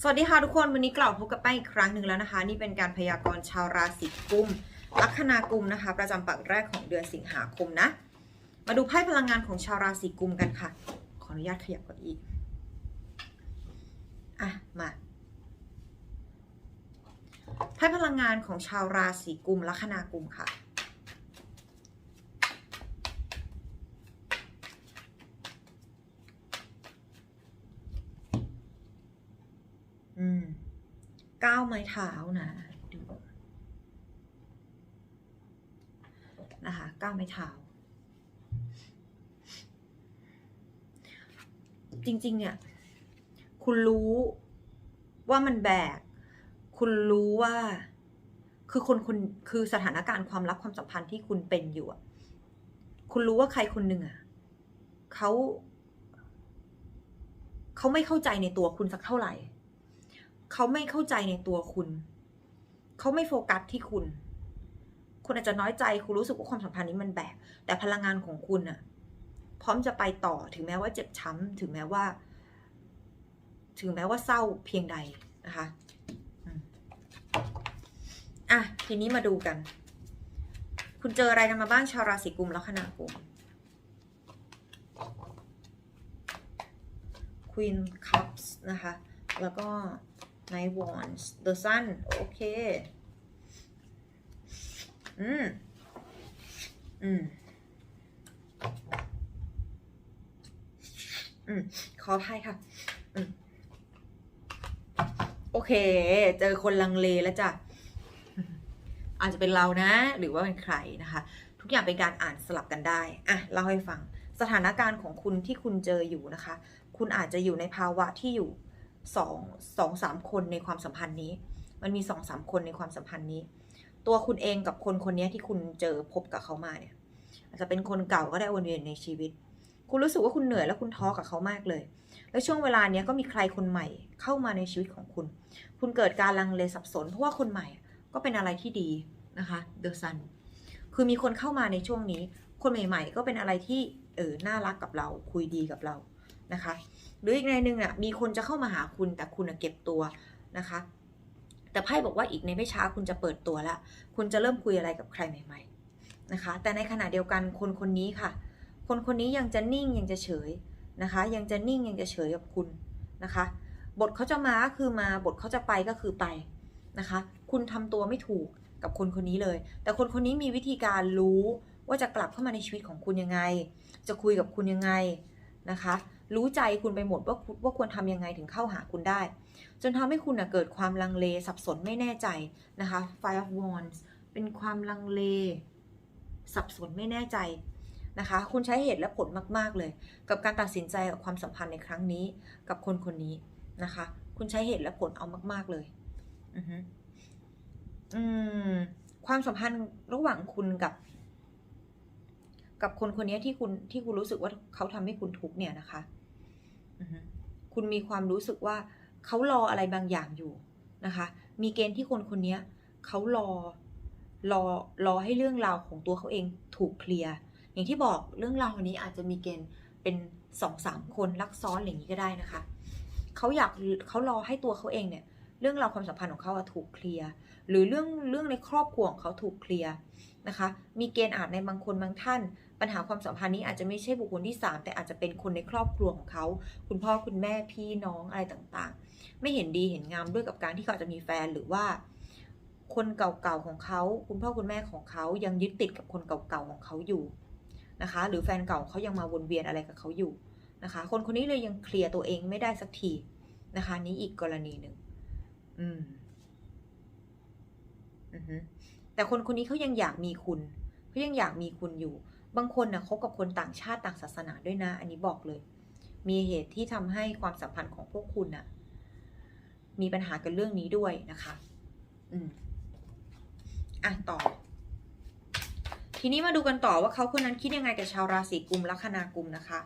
สวัสดีค่ะทุกคนวันนี้กลับมาพบกับแป้งอีกครั้งหนึ่งแล้วนะคะ นี่เป็นการพยากรณ์ชาวราศีกุมลัคนากุมนะคะ ประจำปักแรกของเดือนสิงหาคมนะ มาดูไพ่พลังงานของชาวราศีกุมกันค่ะ ขออนุญาตขยับเก้าอี้อะมาไพ่พลังงานของชาวราศีกุมลัคนากุมค่ะ อืมก้าวไม้เท้านะดูนะคะก้าวไม้เท้า จริง ๆ เนี่ย คุณรู้ว่ามันแบก คุณรู้ว่า คือคนคนคือสถานการณ์ความรักความสัมพันธ์ที่คุณเป็นอยู่อะคุณรู้ว่าใครคนหนึ่งอะเขาเขาไม่เข้าใจในตัวคุณสักเท่าไหร่ เขาไม่เข้าใจในตัวคุณ เขาไม่โฟกัสที่คุณ คุณอาจจะน้อยใจคุณรู้สึกว่าความสัมพันธ์นี้มันแบก แต่พลังงานของคุณอะพร้อมจะไปต่อถึงแม้ว่าเจ็บช้ำถึงแม้ว่า ถึงแม้ว่าเศร้าเพียงใดนะคะอะทีนี้มาดูกัน คุณเจออะไรกันมาบ้างชาวราศีกุมแลัคนากุม Queen Cups นะคะ แล้วก็ Nine Wands The Sun โอเค อืม อืม อืม ขออภัยค่ะ อืม โอเค เจอคนลังเลแล้วจ้ะ อาจจะเป็นเรานะ หรือว่าเป็นใครนะคะ ทุกอย่างเป็นการอ่านสลับกันได้ อะ เล่าให้ฟัง สถานการณ์ของคุณที่คุณเจออยู่นะคะ คุณอาจจะอยู่ในภาวะที่อยู่ สองสองสามคนในความสัมพันธ์นี้ มันมีสองสามคนในความสัมพันธ์นี้ ตัวคุณเองกับคนคนนี้ที่คุณเจอพบกับเขามาเนี่ยอาจจะเป็นคนเก่าก็ได้วนเวียนในชีวิต คุณรู้สึกว่าคุณเหนื่อยและคุณท้อกับเขามากเลย แล้วช่วงเวลาเนี้ยก็มีใครคนใหม่เข้ามาในชีวิตของคุณ คุณเกิดการลังเลสับสน เพราะว่าคนใหม่ก็เป็นอะไรที่ดีนะคะ The Sun คือมีคนเข้ามาในช่วงนี้ คนใหม่ ๆ ก็เป็นอะไรที่เออน่ารักกับเรา คุยดีกับเรา นะคะ หรืออีกในหนึ่งอะมีคนจะเข้ามาหาคุณแต่คุณเก็บตัวนะคะ แต่ไพ่บอกว่าอีกในไม่ช้าคุณจะเปิดตัวแล้วคุณจะเริ่มคุยอะไรกับใครใหม่ ๆนะคะ แต่ในขณะเดียวกันคนคนนี้ค่ะ คนคนนี้ยังจะนิ่งยังจะเฉยนะคะ ยังจะนิ่งยังจะเฉยกับคุณนะคะ บทเขาจะมาก็คือมาบทเขาจะไปก็คือไปนะคะ คุณทำตัวไม่ถูกกับคนคนนี้เลย แต่คนคนนี้มีวิธีการรู้ว่าจะกลับเข้ามาในชีวิตของคุณยังไง จะคุยกับคุณยังไงนะคะ รู้ใจคุณไปหมดว่าคว่าควรทำยังไงถึงเข้าหาคุณได้ จนทำให้คุณนะเกิดความลังเลสับสนไม่แน่ใจนะคะ Five of Wands เป็นความลังเล สับสนไม่แน่ใจนะคะ คุณใช้เหตุและผลมาก ๆ เลย กับการตัดสินใจกับความสัมพันธ์ในครั้งนี้กับคนคนนี้นะคะ คุณใช้เหตุและผลเอามาก ๆ เลยอือฮึอืมความสัมพันธ์ระหว่างคุณกับ กับคนคนนี้ที่คุณที่คุณรู้สึกว่าเขาทำให้คุณทุกเนี่ยนะคะ คุณมีความรู้สึกว่าเขารออะไรบางอย่างอยู่นะคะ มีเกณฑ์ที่คนคนนี้เขารอรอรอให้เรื่องราวของตัวเขาเองถูกเคลียร์อย่างที่บอกเรื่องราวนี้อาจจะมีเกณฑ์เป็นสองสามคนลักซ้อนอย่างนี้ก็ได้นะคะเขาอยากเขารอให้ตัวเขาเองเนี่ยเรื่องราวความสัมพันธ์ของเขาถูกเคลียร์หรือเรื่องเรื่องในครอบครัวของเขาถูกเคลียร์นะคะ มีเกณฑ์อาจในบางคนบางท่าน ปัญหาความสัมพันธ์นี้อาจจะไม่ใช่บุคคลที่ 3 แต่อาจจะเป็นคนในครอบครัวของเขา คุณพ่อคุณแม่พี่น้องอะไรต่างๆ ไม่เห็นดีเห็นงามด้วยกับการที่เขาจะมีแฟนหรือว่า คนเก่าๆของเขา คุณพ่อคุณแม่ของเขายังยึดติดกับคนเก่าๆของเขาอยู่นะคะ หรือแฟนเก่าเขายังมาวนเวียนอะไรกับเขาอยู่นะคะ คนคนนี้เลยยังเคลียร์ตัวเองไม่ได้สักทีนะคะ นี้อีกกรณีหนึ่งอืมอือฮึแต่คนคนนี้เขายังอยากมีคุณเขายังอยากมีคุณอยู่ บางคนนะคบกับคนต่างชาติต่างศาสนาด้วยนะ อันนี้บอกเลย มีเหตุที่ทำให้ความสัมพันธ์ของพวกคุณน่ะ มีปัญหากันเรื่องนี้ด้วยนะคะ อืมอะต่อ ทีนี้มาดูกันต่อว่าเขาคนนั้นคิดยังไงกับชาวราศีกุมลัคนากุมนะคะ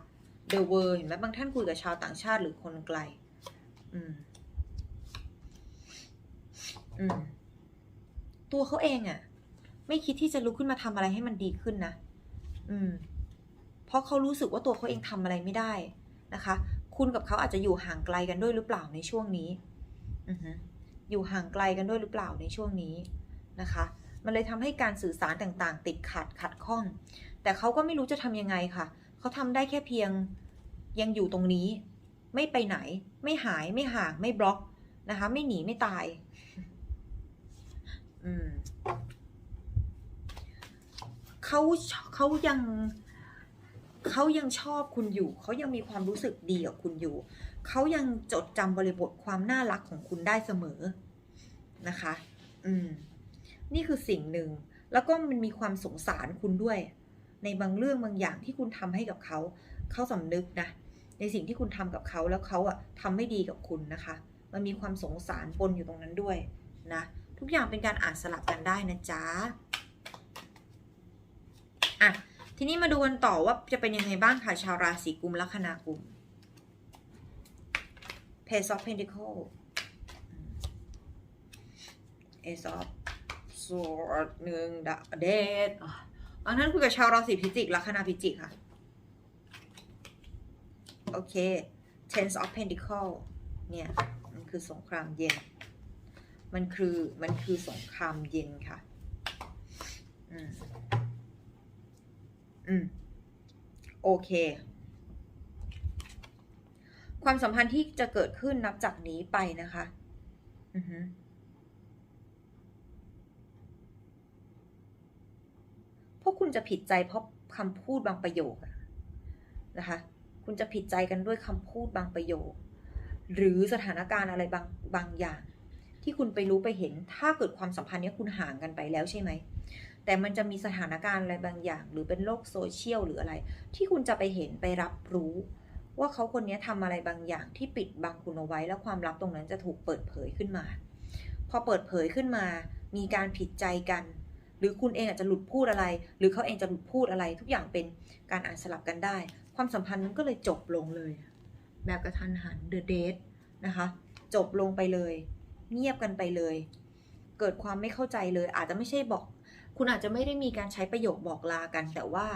The World เห็นไหมบางท่านคุยกับชาวต่างชาติหรือคนไกล อืม อืม ตัวเขาเองอะ่ะ ไม่คิดที่จะลุกขึ้นมาทำอะไรให้มันดีขึ้นนะ อืม เพราะเขารู้สึกว่าตัวเขาเองทำอะไรไม่ได้นะคะ คุณกับเขาอาจจะอยู่ห่างไกลกันด้วยหรือเปล่าในช่วงนี้อืออยู่ห่างไกลกันด้วยหรือเปล่าในช่วงนี้นะคะ มันเลยทำให้การสื่อสารต่างๆ ติดขัดขัดข้อง แต่เขาก็ไม่รู้จะทำยังไงค่ะ เขาทำได้แค่เพียงยังอยู่ตรงนี้ ไม่ไปไหน ไม่หายไม่ห่างไม่บล็อกนะคะ ไม่หนีไม่ตาย อืม เขาเขายังเขายังชอบคุณอยู่ เขายังมีความรู้สึกดีกับคุณอยู่ เขายังจดจำบริบทความน่ารักของคุณได้เสมอนะคะ อืม นี่คือสิ่งหนึ่ง แล้วก็มันมีความสงสารคุณด้วย ในบางเรื่องบางอย่างที่คุณทำให้กับเขา เขาสำนึกนะ ในสิ่งที่คุณทำกับเขาแล้วเขาอะทำไม่ดีกับคุณนะคะ มันมีความสงสารปนอยู่ตรงนั้นด้วยนะ ทุกอย่างเป็นการอ่านสลับกันได้นะจ๊ะ อะทีนี้มาดูกันต่อว่าจะเป็นยังไงบ้างค่ะชาวราศีกุมลัคนากุม Page of Pentacle Ace of Sword หนึ่งดาเดทอันนั้นคุยกับชาวราศีพิจิกลัคนาพิจิกค่ะ โอเค Ten of Pentacle เนี่ย มันคือสงครามเย็น มันคือ มันคือสงครามเย็นค่ะ อืม อืม โอเค ความสัมพันธ์ที่จะเกิดขึ้นนับจากนี้ไปนะคะ อือฮึพวกคุณจะผิดใจเพราะคำพูดบางประโยคนะคะ คุณจะผิดใจกันด้วยคำพูดบางประโยค หรือสถานการณ์อะไรบางบางอย่าง ที่คุณไปรู้ไปเห็น ถ้าเกิดความสัมพันธ์นี้คุณห่างกันไปแล้วใช่ไหม แต่มันจะมีสถานการณ์อะไรบางอย่าง หรือเป็นโลกโซเชียลหรืออะไร ที่คุณจะไปเห็นไปรับรู้ ว่าเขาคนนี้ทำอะไรบางอย่างที่ปิดบังคุณเอาไว้ แล้วความลับตรงนั้นจะถูกเปิดเผยขึ้นมา พอเปิดเผยขึ้นมา มีการผิดใจกัน หรือคุณเองอาจจะหลุดพูดอะไร หรือเขาเองจะหลุดพูดอะไร ทุกอย่างเป็นการอ่านสลับกันได้ ความสัมพันธ์นั้นก็เลยจบลงเลย แบบกระทันหันเดอะเดทนะคะ จบลงไปเลย เงียบกันไปเลย เกิดความไม่เข้าใจเลย อาจจะไม่ใช่บอก คุณอาจจะไม่ได้มีการใช้ประโยคบอกลากัน แต่ว่า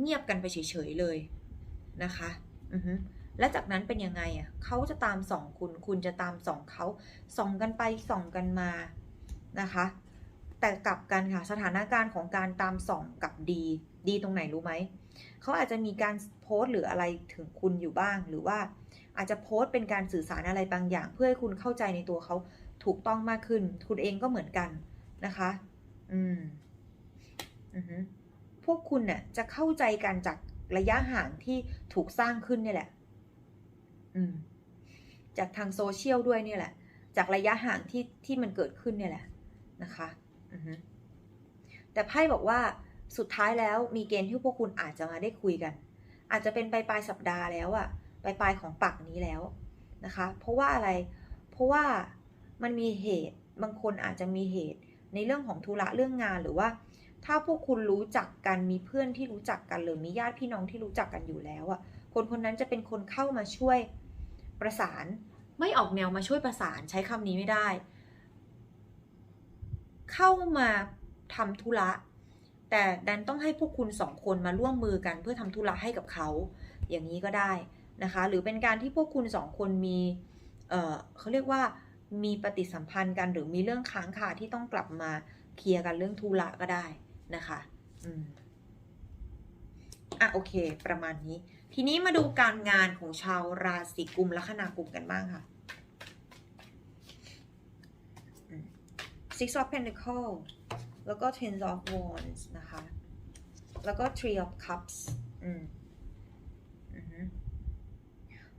เงียบกันไปเฉยๆเลยนะคะอือฮึและจากนั้นเป็นยังไงอะเขาจะตามส่องคุณ คุณจะตามส่องเขาส่องกันไปส่องกันมานะคะ แต่กลับกันค่ะสถานการณ์ของการตามส่องกับดี ดีตรงไหนรู้ไหมเขาอาจจะมีการโพสต์หรืออะไรถึงคุณอยู่บ้าง หรือว่าอาจจะโพสต์เป็นการสื่อสารอะไรบางอย่าง เพื่อให้คุณเข้าใจในตัวเขาถูกต้องมากขึ้น คุณเองก็เหมือนกันนะคะ อืมอือฮึพวกคุณเนี่ยจะเข้าใจกันจากระยะห่างที่ถูกสร้างขึ้นเนี่ยแหละ อืม จากทางโซเชียลด้วยเนี่ยแหละ จากระยะห่างที่ที่มันเกิดขึ้นเนี่ยแหละนะคะ อือฮึแต่ไพ่บอกว่าสุดท้ายแล้วมีเกณฑ์ที่พวกคุณอาจจะมาได้คุยกัน อาจจะเป็นปลายปลายสัปดาห์แล้วอะปลายปลายของปักนี้แล้วนะคะ เพราะว่าอะไร เพราะว่ามันมีเหตุ บางคนอาจจะมีเหตุ ในเรื่องของธุระเรื่องงานหรือว่า ถ้าพวกคุณรู้จักกันมีเพื่อนที่รู้จักกันหรือมีญาติพี่น้องที่รู้จักกันอยู่แล้วอะคนคนนั้นจะเป็นคนเข้ามาช่วยประสาน ไม่ออกแนวมาช่วยประสานใช้คำนี้ไม่ได้ เข้ามาทำธุระแต่ดันต้องให้พวกคุณสองคนมาร่วมมือกันเพื่อทำธุระให้กับเขา อย่างนี้ก็ได้นะคะ หรือเป็นการที่พวกคุณสองคนมีเเขาเรียกว่า มีปฏิสัมพันธ์กันหรือมีเรื่องค้างคาที่ต้องกลับมาเคลียร์กันเรื่องธุระก็ได้นะคะอืมอะโอเค ประมาณนี้ ทีนี้มาดูการงานของชาวราศีกุมลัคนากุมกันบ้างค่ะ Six of Pentacles แล้วก็ Ten of Wands นะคะ แล้วก็ Three of Cups อืม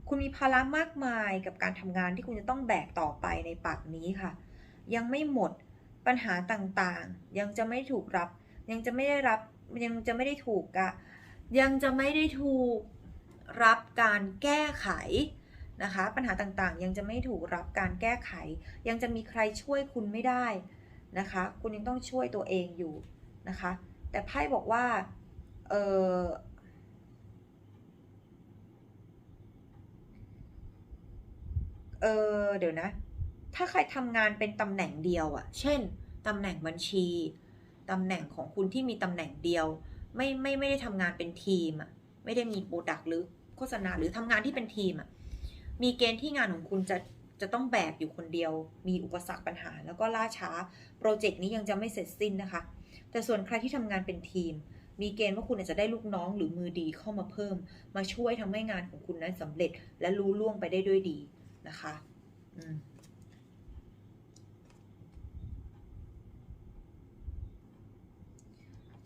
คุณมีภาระมากมายกับการทำงานที่คุณจะต้องแบกต่อไปในปากนี้ค่ะ ยังไม่หมดปัญหาต่างๆ ยังจะไม่ถูกรับ ยังจะไม่ได้รับยังจะไม่ได้ถูกอะยังจะไม่ได้ถูกรับการแก้ไขนะคะ ปัญหาต่างๆ ยังจะไม่ถูกรับการแก้ไข ยังจะมีใครช่วยคุณไม่ได้นะคะ คุณยังต้องช่วยตัวเองอยู่นะคะ แต่ไพ่บอกว่าเออ เออเดี๋ยวนะ ถ้าใครทำงานเป็นตำแหน่งเดียวอะเช่นตำแหน่งบัญชีตำแหน่งของคุณที่มีตำแหน่งเดียว ไม่ไม่ไม่ได้ทำงานเป็นทีมอะไม่ได้มีโปรดักต์หรือโฆษณาหรือทำงานที่เป็นทีมอะมีเกณฑ์ที่งานของคุณจะจะต้องแบกอยู่คนเดียว มีอุปสรรคปัญหา แล้วก็ล่าช้า โปรเจกต์นี้ยังจะไม่เสร็จสิ้นนะคะ แต่ส่วนใครที่ทำงานเป็นทีม มีเกณฑ์ว่าคุณอาจจะได้ลูกน้องหรือมือดีเข้ามาเพิ่ม มาช่วยทำให้งานของคุณนั้นสำเร็จและรู้ล่วงไปได้ด้วยดี นะคะ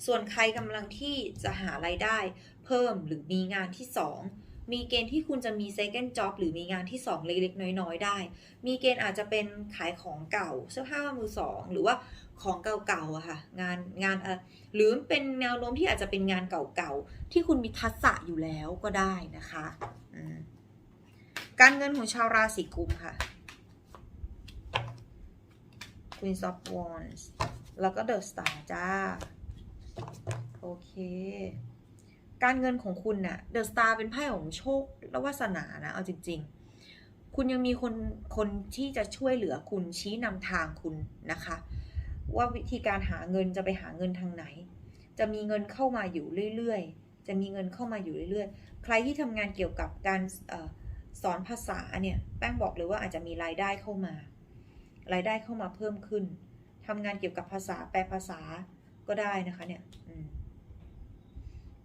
ส่วนใครกำลังที่จะหารายได้เพิ่มหรือมีงานที่ 2 มีเกณฑ์ที่คุณจะมี second job หรือมีงานที่ 2 เล็กๆ น้อยๆ ได้ มีเกณฑ์อาจจะเป็นขายของเก่าเสื้อผ้ามือสองหรือว่าของเก่าๆอะค่ะงานงานเออหรือเป็นแนวโน้มที่อาจจะเป็นงานเก่าๆ ที่คุณมีทักษะอยู่แล้วก็ได้นะคะอืม การเงินของชาวราศีกุมค่ะ Queen of Wands แล้วก็ The Star จ้า โอเค การเงินของคุณน่ะเดอะสตาร์เป็นไพ่ของโชคและวาสนานะ เอาจริง ๆ คุณยังมีคนคนที่จะช่วยเหลือคุณชี้นำทางคุณนะคะ ว่าวิธีการหาเงินจะไปหาเงินทางไหน จะมีเงินเข้ามาอยู่เรื่อยๆ จะมีเงินเข้ามาอยู่เรื่อยๆ ใครที่ทำงานเกี่ยวกับการเสอนภาษาเนี่ย แป้งบอกเลยว่าอาจจะมีรายได้เข้ามา รายได้เข้ามาเพิ่มขึ้นทำงานเกี่ยวกับภาษาแปลภาษาก็ได้นะคะเนี่ยอืม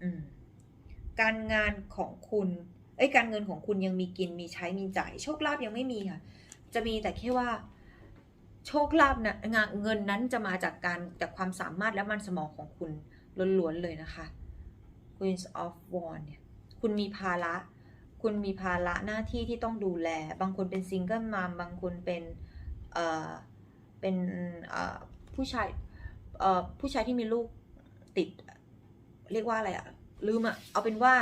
อืมการงานของคุณเอ้ยการเงินของคุณยังมีกินมีใช้มีจ่าย โชคลาภยังไม่มีค่ะ จะมีแต่แค่ว่า โชคลาภนะงานเงินนั้นจะมาจากการจากความสามารถและมันสมองของคุณล้วนๆเลยนะคะ Queens of w a n d เนี่ย คุณมีภาระ คุณมีภาระหน้าที่ที่ต้องดูแล บางคนเป็นซิงเกิลมามบางคนเป็นเอ่อเป็นเอ่อผู้ชายเอ่อผู้ชายที่มีลูกติด เรียกว่าอะไรอะลืมอะเอาเป็นว่า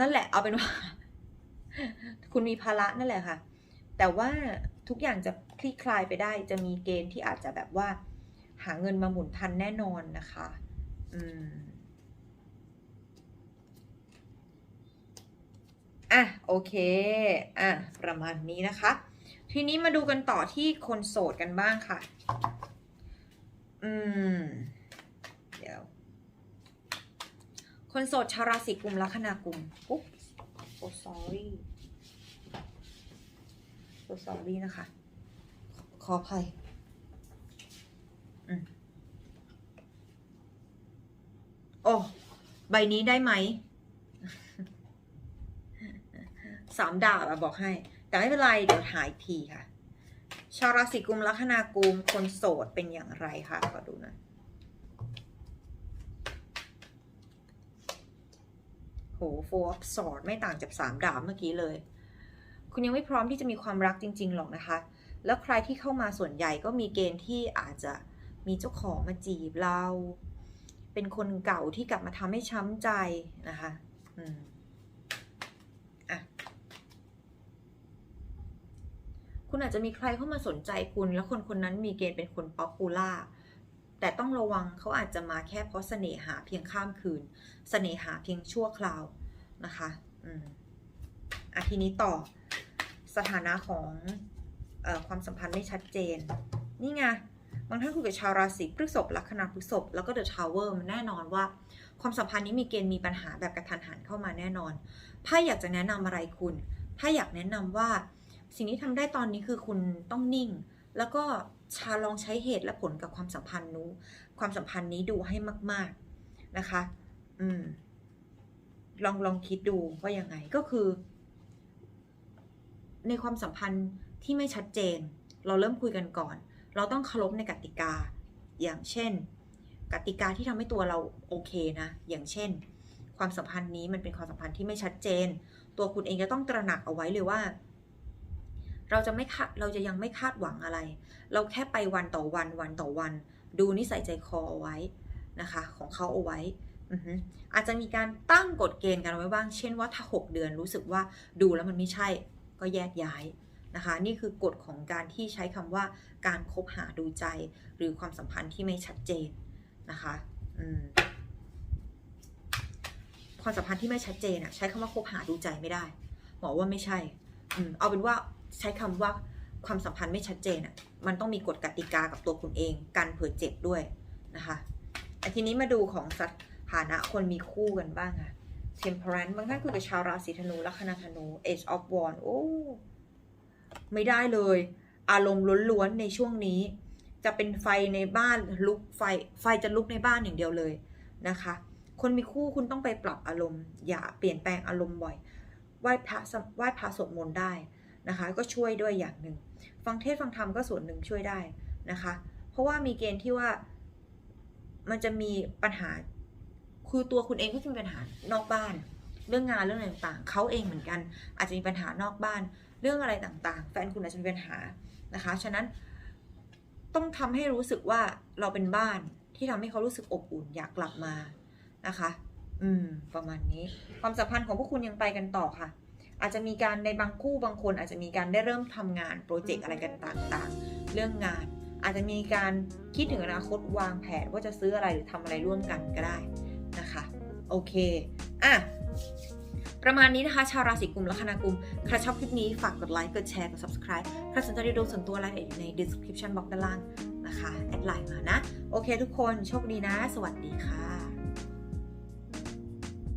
นั่นแหละ เอาเป็นว่า คุณมีภาระนั่นแหละค่ะ แต่ว่าทุกอย่างจะคลี่คลายไปได้ จะมีเกณฑ์ที่อาจจะแบบว่า หาเงินมาหมุนทันแน่นอนนะคะ อืม อะโอเคอะประมาณนี้นะคะ ทีนี้มาดูกันต่อที่คนโสดกันบ้างค่ะ อืม เดี๋ยว คนโสดชาวราศีกุมลัคนากุมอุ๊บ so sorry so sorry นะคะ ขออภัยอืมโอ้ ใบนี้ได้ไหม สามดาบอะบอกให้ แต่ไม่เป็นไร เดี๋ยวหายทีค่ะ ชาวราศีกุมลัคนากุมคนโสดเป็นอย่างไรคะขอดูนะโหโฟร์สอดไม่ต่างจากสามดาบเมื่อกี้เลย คุณยังไม่พร้อมที่จะมีความรักจริง ๆ หรอกนะคะ แล้วใครที่เข้ามาส่วนใหญ่ก็มีเกณฑ์ที่อาจจะมีเจ้าของมาจีบเรา เป็นคนเก่าที่กลับมาทำให้ช้ำใจนะคะ อืม อะ คุณอาจจะมีใครเข้ามาสนใจคุณ แล้วคนคนนั้นมีเกณฑ์เป็นคนป๊อปปูล่าแต่ต้องระวังเขาอาจจะมาแค่เพราะเสน่หาเพียงข้ามคืน เสน่หาเพียงชั่วคราวนะคะอืมอะทีนี้ต่อสถานะของออความสัมพันธ์ไม่ชัดเจน นี่ไงบางท่านคุยกับชาวราศีพฤษภลัคนาพฤษภแล้วก็เดอะทาวเวอร์มันแน่นอนว่า ความสัมพันธ์นี้มีเกณฑ์มีปัญหาแบบกระทันหันเข้ามาแน่นอนไพ่อยากจะแนะนำอะไรคุณไพ่อยากแนะนำว่า สิ่งที่ทำได้ตอนนี้คือคุณต้องนิ่ง แล้วก็ชาลองใช้เหตุและผลกับความสัมพันธ์นู้ความสัมพันธ์นี้ดูให้มาก ๆนะคะ อืม ลองลองคิดดูว่ายังไงก็คือ ในความสัมพันธ์ที่ไม่ชัดเจน เราเริ่มคุยกันก่อน เราต้องเคารพในกติกา อย่างเช่น กติกาที่ทำให้ตัวเราโอเคนะ อย่างเช่น ความสัมพันธ์นี้มันเป็นความสัมพันธ์ที่ไม่ชัดเจน ตัวคุณเองจะต้องตระหนักเอาไว้เลยว่า เราจะไม่คาดเราจะยังไม่คาดหวังอะไร เราแค่ไปวันต่อวันวันต่อวัน ดูนิสัยใจคอเอาไว้นะคะ ของเขาเอาไว้อือฮึอาจจะมีการตั้งกฎเกณฑ์กันไว้บ้าง เช่นว่าถ้า 6 เดือนรู้สึกว่าดูแล้วมันไม่ใช่ก็แยกย้ายนะคะ นี่คือกฎของการที่ใช้คำว่าการคบหาดูใจ หรือความสัมพันธ์ที่ไม่ชัดเจนนะคะอืมความสัมพันธ์ที่ไม่ชัดเจนอะใช้คำว่าคบหาดูใจไม่ได้หมอว่าไม่ใช่อเอาเป็นว่า ใช้คำว่าความสัมพันธ์ไม่ชัดเจนอะมันต้องมีกฎกติกากับตัวคุณเองกันเผื่อเจ็บด้วยนะคะทีนี้มาดูของสถานะคนมีคู่กันบ้างค่ะ Temperance บางท่านคุยกับชาวราศีธนูลัคนาธนู Age of Wand โอ้ไม่ได้เลย อารมณ์ล้วนๆในช่วงนี้ จะเป็นไฟในบ้านลุกไฟไฟจะลุกในบ้านอย่างเดียวเลยนะคะ คนมีคู่คุณต้องไปปรับอารมณ์ อย่าเปลี่ยนแปลงอารมณ์บ่อยไหว้พระไหว้พระสวดมนต์ได้ นะคะ ก็ช่วยด้วยอย่างหนึ่ง ฟังเทศฟังธรรมก็ส่วนหนึ่งช่วยได้นะคะ เพราะว่ามีเกณฑ์ที่ว่ามันจะมีปัญหาคือตัวคุณเองก็จะมีปัญหานอกบ้าน เรื่องงานเรื่องอะไรต่างๆเขาเองเหมือนกัน อาจจะมีปัญหานอกบ้าน เรื่องอะไรต่างๆ แฟนคุณอาจจะมีปัญหานะคะ ฉะนั้นต้องทำให้รู้สึกว่าเราเป็นบ้านที่ทำให้เขารู้สึกอบอุ่นอยากกลับมานะคะ อืม ประมาณนี้ ความสัมพันธ์ของพวกคุณยังไปกันต่อค่ะ อาจจะมีการในบางคู่บางคน อาจจะมีการได้เริ่มทำงานโปรเจกต์อะไรกันต่างๆ เรื่องงาน อาจจะมีการคิดถึงอนาคตวางแผนว่าจะซื้ออะไรหรือทำอะไรร่วมกันก็ได้นะคะโอเคอะประมาณนี้นะคะ ชาวราศีกุมและคณะกุม ใครชอบคลิปนี้ฝากกดไลค์ กดแชร์ กด subscribe ใครสนใจดูส่วนตัวรายละเอียดอยู่ใน description box ด้านล่างนะคะ แอดไลน์มานะ โอเคทุกคน โชคดีนะ สวัสดีค่ะ